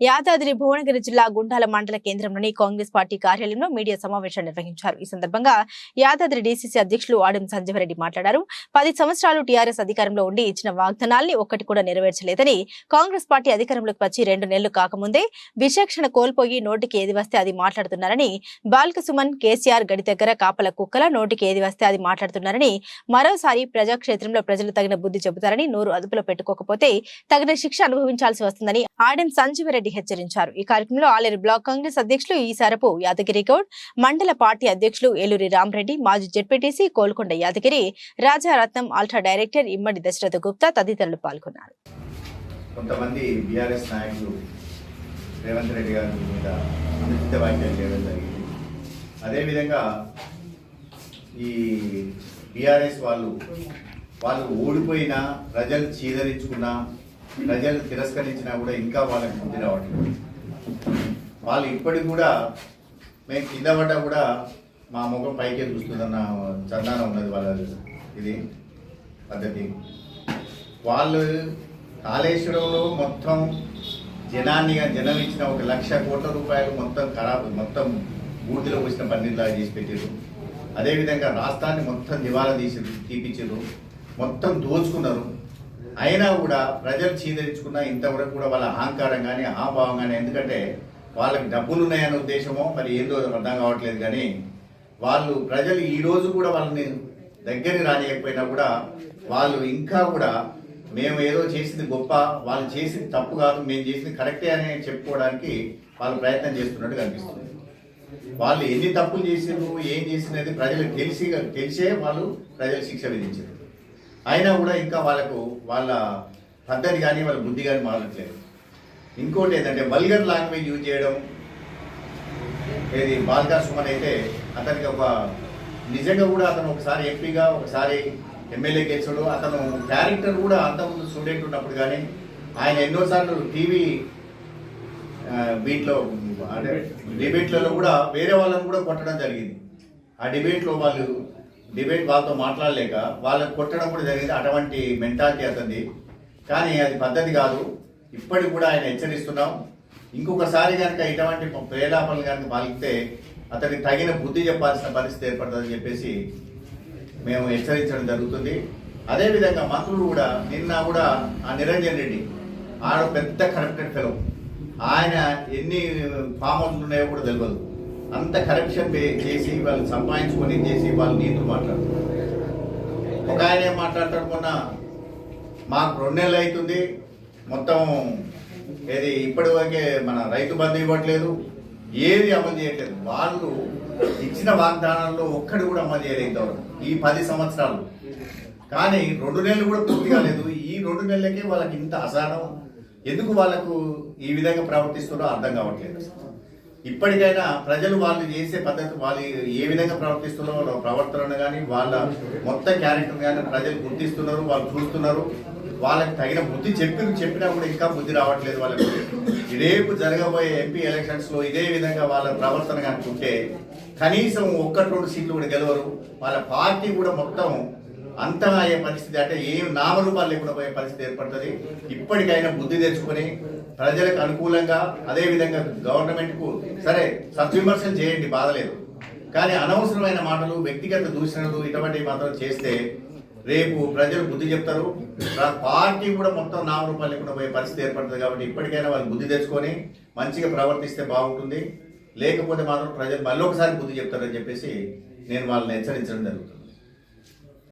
యాదాద్రి భువనగిరి జిల్లా గుండాల మండల కేంద్రంలోని కాంగ్రెస్ పార్టీ కార్యాలయంలో మీడియా సమావేశం నిర్వహించారు. ఈ సందర్భంగా యాదాద్రి డీసీసీ అధ్యక్షులు ఆడం సంజీవరెడ్డి మాట్లాడారు. పది సంవత్సరాలు టీఆర్ఎస్ అధికారంలో ఉండి ఇచ్చిన వాగ్దానాల్ని ఒక్కటి కూడా నెరవేర్చలేదని కాంగ్రెస్ పార్టీ అధికారంలోకి వచ్చి రెండు నెలలు కాకముందే విచక్షణ కోల్పోయి నోటికి ఏది వస్తే అది మాట్లాడుతున్నారని బాల్క సుమన్ కేసీఆర్ గడి దగ్గర కాపల కుక్కల నోటికి ఏది వస్తే అది మాట్లాడుతున్నారని మరోసారి ప్రజాక్షేత్రంలో ప్రజలు తగిన బుద్ధి చెబుతారని నోరు అదుపులో పెట్టుకోకపోతే తగిన శిక్ష అనుభవించాల్సి వస్తుందని ఆడెం సంజీవరెడ్డి రెడ్డి హెచ్చరించారు. ఈ కార్యక్రమంలో ఆలేరు బ్లాక్ కాంగ్రెస్ అధ్యక్షులు ఈసారపు యాదగిరి గౌడ్ మండల పార్టీ అధ్యక్షులు ఏలూరి రామరెడ్డి మాజీ ZPTC Kolkonda Yadagiri Rajaratnam ultra director Immadi Dasaratha Gupta తదితరులు పాల్గొన్నారు. కొంతమంది బీఆర్ఎస్ నాయకులు రేవంత్ రెడ్డి గారి మీద అనుచిత వ్యాఖ్యలు చేయడం జరిగింది. అదేవిధంగా ఈ బీఆర్ఎస్ వాళ్ళు వాళ్ళు ఓడిపోయినా ప్రజలు చీదరించుకున్నా ప్రజలు తిరస్కరించినా కూడా ఇంకా వాళ్ళకి బుద్ధి రావట్లేదు. వాళ్ళు ఇప్పటికి కూడా మేము కింద పడ్డా కూడా మా ముఖం పైకే చూస్తుందన్న చందానం ఉన్నది వాళ్ళ ఇది పద్ధతి. వాళ్ళు కాళేశ్వరంలో మొత్తం జనాన్ని జనం ఇచ్చిన ఒక లక్ష కోట్ల రూపాయలు మొత్తం ఖరాబ్ మొత్తం బూడిదలో వచ్చిన పన్నీర్లాగా చేసి పెట్టారు అదేవిధంగా రాష్ట్రాన్ని మొత్తం దివాలా తీసి తీపించారు మొత్తం దోచుకున్నారు. అయినా కూడా ప్రజలు చీదరించుకున్న ఇంతవరకు కూడా వాళ్ళ అహంకారం కానీ అహాభావం కానీ ఎందుకంటే వాళ్ళకి డబ్బులు ఉన్నాయనే ఉద్దేశమో మరి ఏందో అర్థం కావట్లేదు కానీ వాళ్ళు ప్రజలు ఈ రోజు కూడా వాళ్ళని దగ్గరికి రానియకపోయినా కూడా వాళ్ళు ఇంకా కూడా మేము ఏదో చేసింది గొప్ప వాళ్ళు చేసింది తప్పు కాదు మేము చేసింది కరెక్టే అని చెప్పుకోవడానికి వాళ్ళు ప్రయత్నం చేస్తున్నట్టు కనిపిస్తుంది. వాళ్ళు ఎన్ని తప్పులు చేసినారు ఏం చేసినది ప్రజలకు తెలిసి తెలిసే వాళ్ళు ప్రజలు శిక్ష విధించారు. అయినా కూడా ఇంకా వాళ్ళకు వాళ్ళ పద్ధతి కానీ వాళ్ళ బుద్ధి కానీ మారట్లేదు. ఇంకోటి ఏంటంటే వల్గర్ లాంగ్వేజ్ యూజ్ చేయడం. ఏది? బాల్కా సుమన్ అయితే అతనికి ఒక నిజంగా కూడా అతను ఒకసారి ఎంపీగా ఒకసారి ఎమ్మెల్యే గెలిచాడు. అతను క్యారెక్టర్ కూడా అంతకుముందు స్టూడెంట్ ఉన్నప్పుడు కానీ ఆయన ఎన్నోసార్లు టీవీ వీటిలో అంటే డిబేట్లలో కూడా వేరే వాళ్ళని కూడా కొట్టడం జరిగింది. ఆ డిబేట్లో వాళ్ళు డిబేట్ వాళ్ళతో మాట్లాడలేక వాళ్ళకి కొట్టడం కూడా జరిగింది. అటువంటి మెంటాలిటీ అతనిది. కానీ అది పద్ధతి కాదు. ఇప్పటికి కూడా ఆయన హెచ్చరిస్తున్నాం. ఇంకొకసారి కనుక ఇటువంటి ప్రేలాపనలు కనుక పాలిస్తే అతనికి తగిన బుద్ధి చెప్పాల్సిన పరిస్థితి ఏర్పడుతుందని చెప్పేసి మేము హెచ్చరించడం జరుగుతుంది. అదేవిధంగా మంత్రులు కూడా నిన్న కూడా ఆ నిరంజన్ రెడ్డి ఆడ పెద్ద కరప్టెడ్ ఫెలో. ఆయన ఎన్ని ఫామ్ హౌస్లు ఉన్నాయో కూడా తెలియదు. అంత కరప్షన్ చేసి వాళ్ళు సంపాదించుకొని చేసి వాళ్ళు నీతులు మాట్లాడుతున్నారు. ఒక ఆయన ఏం మాట్లాడతాడు మొన్న? మాకు రెండు నెలలు అవుతుంది మొత్తం ఏది ఇప్పటి వరకే మన రైతు బంధు ఇవ్వట్లేదు. ఏది అమలు చేయట్లేదు. వాళ్ళు ఇచ్చిన వాగ్దానాల్లో ఒక్కటి కూడా అమలు చేయలేదు ఈ పది సంవత్సరాలు. కానీ రెండు నెలలు కూడా పూర్తి కాలేదు. ఈ రెండు నెలలకే వాళ్ళకి ఇంత అసహనం. ఎందుకు వాళ్ళకు ఈ విధంగా ప్రవర్తిస్తున్నారో అర్థం కావట్లేదు. ఇప్పటికైనా ప్రజలు వాళ్ళు చేసే పద్ధతి వాళ్ళు ఏ విధంగా ప్రవర్తిస్తున్నారో వాళ్ళ ప్రవర్తన కానీ వాళ్ళ మొత్తం క్యారెక్టర్ కానీ ప్రజలు గుర్తిస్తున్నారు వాళ్ళు చూస్తున్నారు. వాళ్ళకి తగిన బుద్ధి చెప్పి చెప్పినా కూడా ఇంకా బుద్ధి రావట్లేదు వాళ్ళకి. రేపు జరగబోయే ఎంపీ ఎలక్షన్స్లో ఇదే విధంగా వాళ్ళ ప్రవర్తన కనుకుంటే కనీసం ఒక్కటి రెండు సీట్లు కూడా గెలవరు. వాళ్ళ పార్టీ కూడా మొత్తం అంతం అయ్యే పరిస్థితి అంటే ఏం నామరూపాలు లేకుండా పోయే పరిస్థితి ఏర్పడుతుంది. ఇప్పటికైనా బుద్ధి తెచ్చుకొని ప్రజలకు అనుకూలంగా అదే విధంగా సరే సద్విమర్శలు చేయండి బాధలేదు కానీ అనవసరమైన మాటలు వ్యక్తిగత దూషణలు ఇటువంటివి మాత్రం చేస్తే రేపు ప్రజలు బుద్ధి చెప్తారు. పార్టీ కూడా మొత్తం నామరూపాలు లేకుండా పోయే పరిస్థితి ఏర్పడుతుంది కాబట్టి ఇప్పటికైనా వాళ్ళు బుద్ధి తెచ్చుకొని మంచిగా ప్రవర్తిస్తే బాగుంటుంది. లేకపోతే మాత్రం ప్రజలు మళ్ళీ ఒకసారి బుద్ధి చెప్తారని చెప్పేసి నేను వాళ్ళని హెచ్చరించడం జరుగుతుంది.